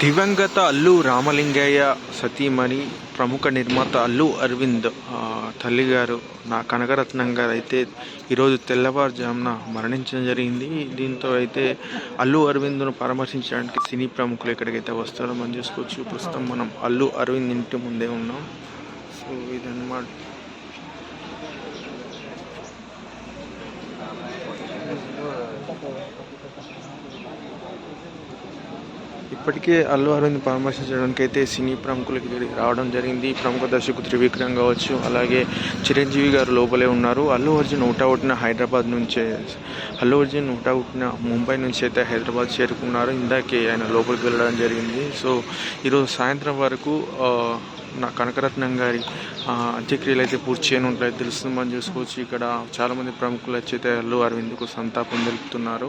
దివంగత అల్లు రామలింగయ్య సతీమణి ప్రముఖ నిర్మాత అల్లు అరవింద్ తల్లిగారు నా కనకరత్నం గారు అయితే ఈరోజు తెల్లవారుజామున మరణించడం జరిగింది. దీంతో అయితే అల్లు అరవింద్ను పరామర్శించడానికి సినీ ప్రముఖులు ఎక్కడికైతే వస్తారో మనం చూసుకోవచ్చు. ప్రస్తుతం మనం అల్లు అరవింద్ ఇంటి ముందే ఉన్నాం. సో ఇదన్నమాట. ఇప్పటికే అల్లు అరవింద్ పరామర్శించడానికి అయితే సినీ ప్రముఖులకి రావడం జరిగింది. ప్రముఖ దర్శకుడు త్రివిక్రమ్ కావచ్చు అలాగే చిరంజీవి గారు లోపలే ఉన్నారు. అల్లు అర్జున్ ఒకటిన హైదరాబాద్ నుంచే అల్లు అర్జున్ ఒకటిన ముంబై నుంచి అయితే హైదరాబాద్ చేరుకున్నారు. ఇందాకే ఆయన లోపలికి వెళ్ళడం జరిగింది. సో ఈరోజు సాయంత్రం వరకు నా కనకరత్నం గారి అంత్యక్రియలు అయితే పూర్తి చేయనుంటాయి తెలుస్తుంది మనం చూసుకోవచ్చు. ఇక్కడ చాలామంది ప్రముఖులు వచ్చి అయితే అల్లు అరవింద్కు సంతాపం తెలుపుతున్నారు.